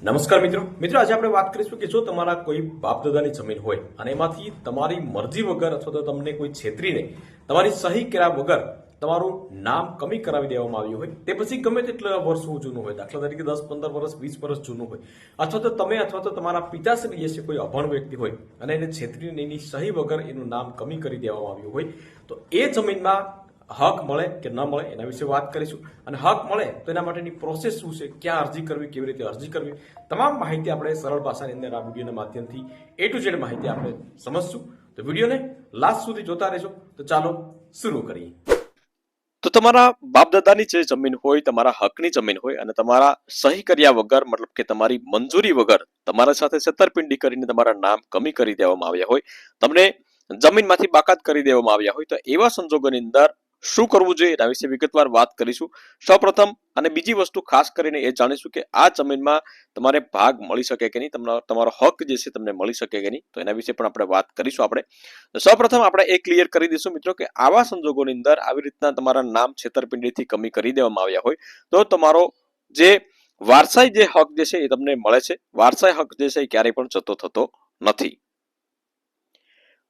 નમસ્કાર મિત્રો. મિત્રો, આજે આપણે વાત કરીશું કે જો તમારા કોઈ બાપ દાદાની જમીન હોય અને એમાંથી તમારી મરજી વગર અથવા તો તમને કોઈ છેતરીને તમારી સહી કર્યા વગર તમારું નામ કમી કરાવી દેવામાં આવ્યું હોય, તે પછી ગમે તેટલા વર્ષો જૂનું હોય, દાખલા તરીકે દસ, પંદર વર્ષ, વીસ વર્ષ જૂનું હોય, અથવા તો તમે અથવા તો તમારા પિતાશ્રી જે છે કોઈ અભણ વ્યક્તિ હોય અને એને છેતરીને એની સહી વગર એનું નામ કમી કરી દેવામાં આવ્યું હોય, તો એ જમીનમાં હક મળે કે ન મળે એના વિશે વાત કરીશું. અને હક મળે તો એના માટેની પ્રોસેસ શું છે? ક્યાં અરજી કરવી? કેવી રીતે અરજી કરવી? તમામ માહિતી આપણે સરળ ભાષાની અંદર આ વિડીયોના માધ્યમથી એ ટુ ઝેડ માહિતી આપણે સમજશું. તો વિડીયોને લાસ્ટ સુધી જોતા રહેશો તો ચાલો શરૂ કરીએ. તો તમારા બાપ દાદાની જે જમીન હોય, તમારા હકની જમીન હોય અને તમારા સહી કર્યા વગર, મતલબ કે તમારી મંજૂરી વગર તમારા સાથે છેતરપિંડી કરીને તમારા નામ કમી કરી દેવામાં આવ્યા હોય, તમને જમીનમાંથી બાકાત કરી દેવામાં આવ્યા હોય, તો એવા સંજોગોની અંદર શું કરવું જોઈએ એના વિશે વિગતવાર વાત કરીશું. સૌપ્રથમ અને બીજી વસ્તુ ખાસ કરીને એ જાણીશું કે આ જમીનમાં તમારે ભાગ મળી શકે કે નહીં તમને તમારો હક જે છે તમને મળી શકે કે નહીં, તો એના વિશે પણ આપણે વાત કરીશું આપણે. સૌપ્રથમ આપણે એ ક્લિયર કરી દઈશું મિત્રો કે આવા સંજોગોની અંદર આવી રીતના તમારા નામ છેતરપિંડીથી કમી કરી દેવામાં આવ્યા હોય, તો તમારો જે વારસાઈ જે હક જે છે એ તમને મળે છે. વારસાઈ હક જે છે એ ક્યારેય પણ જતો થતો નથી.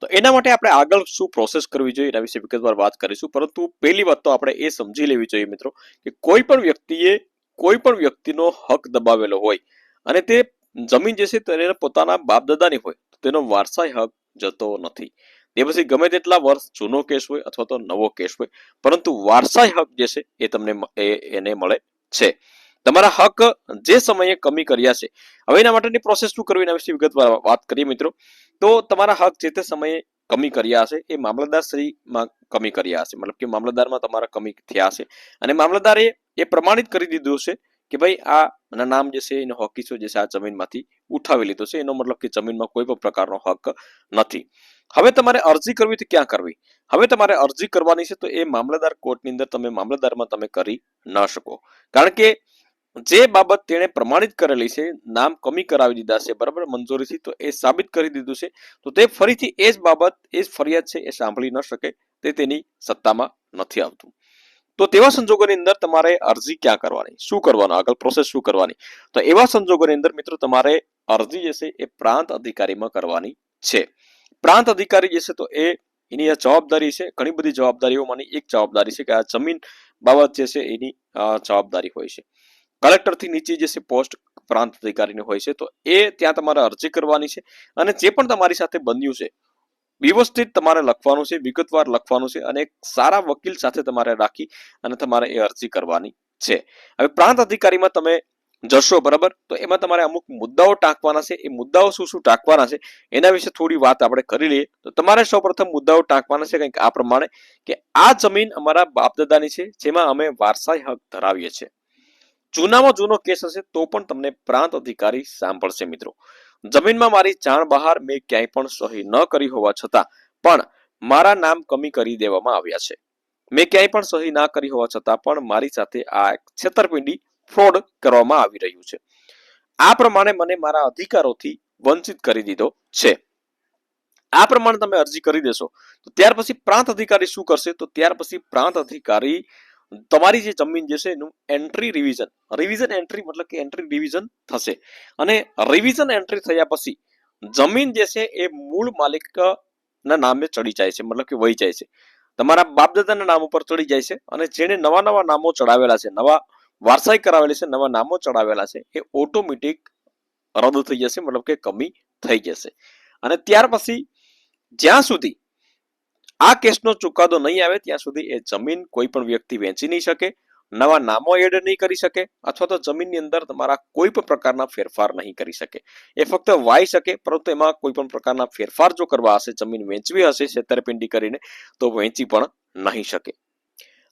તો એના માટે આપણે આગળ શું પ્રોસેસ કરવી જોઈએ એના વિશે વિગતવાર વાત કરીશું. પરંતુ પહેલી વાત તો આપણે એ સમજી લેવી જોઈએ મિત્રો કે કોઈ પણ વ્યક્તિએ કોઈ પણ વ્યક્તિનો હક દબાવેલો હોય અને તે જમીન જે છે તેને પોતાના બાપ દાદાની હોય તેનો વારસાઈ હક જતો નથી. તે પછી ગમે તેટલા વર્ષ જૂનો કેસ હોય અથવા તો નવો કેસ હોય, પરંતુ વારસાઈ હક જે છે એ તમને એ- એને મળે છે. તમારા હક જે સમયે કમી કર્યા છે. હવે એના માટેની પ્રોસેસ શું કરવી એના વિશે વિગતવાર વાત કરીએ મિત્રો. તો તમારા હક જે તે સમયે કમી કર્યા હશે, એ મામલતદાર શ્રીમાં કમી કર્યા હશે. મતલબ કે મામલતદારમાં તમારા કમી થયા હશે. અને મામલતદારે એ પ્રમાણિત કરી દીધું છે કે ભાઈ આ નામ જે છે, એનો હકીસો જે છે, આ જમીનમાંથી ઉઠાવી લીધો છે. એનો મતલબ કે જમીનમાં કોઈ પણ પ્રકારનો હક નથી. હવે તમારે અરજી કરવી તો ક્યાં કરવી? હવે તમારે અરજી કરવાની છે તો એ મામલતદાર કોર્ટની અંદર તમે મામલતદારમાં તમે કરી ન શકો. કારણ કે જે બાબત તેણે પ્રમાણિત કરેલી છે, નામ કમી કરાવી દીધા છે, બરાબર? મંજૂરીથી તો એ સાબિત કરી દીધું છે. તો તે ફરીથી એ જ બાબત, એ જ ફરિયાદ છે, એ સાંભળી ન શકે તે તેની સત્તામાં નથી આવતું. તો તેવા સંજોગોની અંદર તમારે અરજી ક્યાં કરવાની? શું કરવાનું? આગળ પ્રોસેસ શું કરવાની? તો એવા સંજોગોની અંદર મિત્રો તમારે અરજી જે છે એ પ્રાંત અધિકારીમાં કરવાની છે. પ્રાંત અધિકારી જે છે તો એ એની આ જવાબદારી છે, ઘણી બધી જવાબદારીઓમાંની એક જવાબદારી છે કે આ જમીન બાબત જે છે એની જવાબદારી હોય છે. કલેક્ટરથી નીચે જે છે પોસ્ટ પ્રાંત અધિકારીની હોય છે, તો એ ત્યાં તમારે અરજી કરવાની છે અને જે પણ તમારી સાથે બન્યું છે, વ્યવસ્થિત તમારે લખવાનું છે, વિગતવાર લખવાનું છે અને એક સારા વકીલ સાથે તમારે રાખી અને તમારે એ અરજી કરવાની છે. હવે પ્રાંત અધિકારીમાં તમે જશો, બરાબર? તો એમાં તમારે અમુક મુદ્દાઓ ટાંકવાના છે. એ મુદ્દાઓ શું શું ટાંકવાના છે, એના વિશે થોડી વાત આપણે કરી લઈએ. તો તમારે સૌપ્રથમ મુદ્દાઓ ટાંકવાના છે કંઈક આ પ્રમાણે કે આ જમીન અમારા બાપદાદાની છે, જેમાં અમે વારસાઈ હક ધરાવીએ છીએ. જૂનામાં જૂનો કેસ હશે તો પણ તમને પ્રાંત અધિકારી સાંભળશે મિત્રો. જમીનમાં મારી જાણ બહાર મેં ક્યાંય પણ સહી ન કરી હોવા છતાં, પણ મારા નામ કમી કરી દેવામાં આવ્યા છે. મેં ક્યાંય પણ સહી ના કરી હોવા છતાં પણ મારી સાથે આ છેતરપિંડી ફ્રોડ કરવામાં આવી રહ્યું છે. આ પ્રમાણે મને મારા અધિકારોથી વંચિત કરી દીધો છે. આ પ્રમાણે તમે અરજી કરી દેશો. તો ત્યાર પછી પ્રાંત અધિકારી શું કરશે? તો ત્યાર પછી પ્રાંત અધિકારી તમારી જે જમીન જે છે એનું એન્ટ્રી રિવિઝન રિવિઝન એન્ટ્રી મતલબ કે એન્ટ્રી રિવિઝન થશે. અને રિવિઝન એન્ટ્રી થયા પછી જમીન જે છે એ મૂળ માલિક ના નામે ચડી જાય છે, મતલબ કે વહી જાય છે. તમારા બાપદાદાના નામ ઉપર ચડી જાય છે અને જેને નવા નવા નામો ચડાવેલા છે, નવા વારસાઈ કરાવેલી છે, નવા નામો ચડાવેલા છે, એ ઓટોમેટિક રદ થઈ જશે, મતલબ કે કમી થઈ જશે. અને ત્યાર પછી જ્યાં સુધી આ કેસનો ચુકાદો નહીં આવે ત્યાં સુધી એ જમીન કોઈ પણ વ્યક્તિ વેચી નહીં શકે, નવા નામો એડ નહીં કરી શકે અથવા તો જમીનની અંદર તમારા કોઈ પણ પ્રકારના ફેરફાર નહીં કરી શકે. એ ફક્ત વાઈ શકે, પરંતુ એમાં કોઈ પણ પ્રકારના ફેરફાર જો કરવા હશે, જમીન વેચવી હશે, છેતરપિંડી કરીને, તો વેચી પણ નહીં શકે.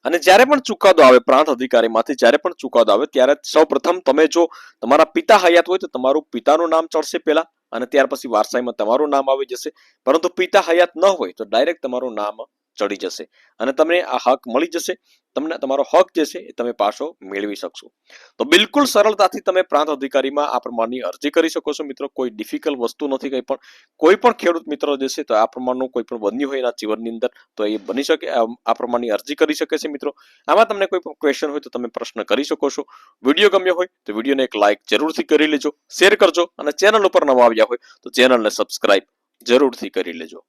અને જ્યારે પણ ચુકાદો આવે પ્રાંત અધિકારીમાંથી, જ્યારે પણ ચુકાદો આવે, ત્યારે સૌ પ્રથમ તમે જો તમારા પિતા હયાત હોય તો તમારું પિતાનું નામ ચડશે પહેલા અને ત્યાર પછી વારસાઈમાં તમારું નામ આવી જશે. પરંતુ પિતા હયાત ન હોય તો ડાયરેક્ટ તમારું નામ ચડી જશે. અને તમને આ હક મળી જશે. તમને તમારો હક જે છે એ તમે પાછો મેળવી શકશો. તો બિલકુલ સરળતાથી તમે પ્રાંત અધિકારીમાં આ પ્રમાણની અરજી કરી શકો છો મિત્રો. કોઈ ડિફિકલ્ટ વસ્તુ નથી કંઈ પણ. કોઈ પણ ખેડૂત મિત્રો જે છે તો આ પ્રમાણનું કોઈ પણ બન્યું હોય એના જીવનની અંદર તો એ બની શકે. આ પ્રમાણની અરજી કરી શકે છે મિત્રો. આમાં તમને કોઈ પણ ક્વેશ્ચન હોય તો તમે પ્રશ્ન કરી શકો છો. વીડિયો ગમ્યો હોય તો વિડીયોને એક લાઇક જરૂરથી કરી લેજો. શેર કરજો અને ચેનલ ઉપર નવા આવ્યા હોય તો ચેનલને સબસ્ક્રાઇબ જરૂરથી કરી લેજો.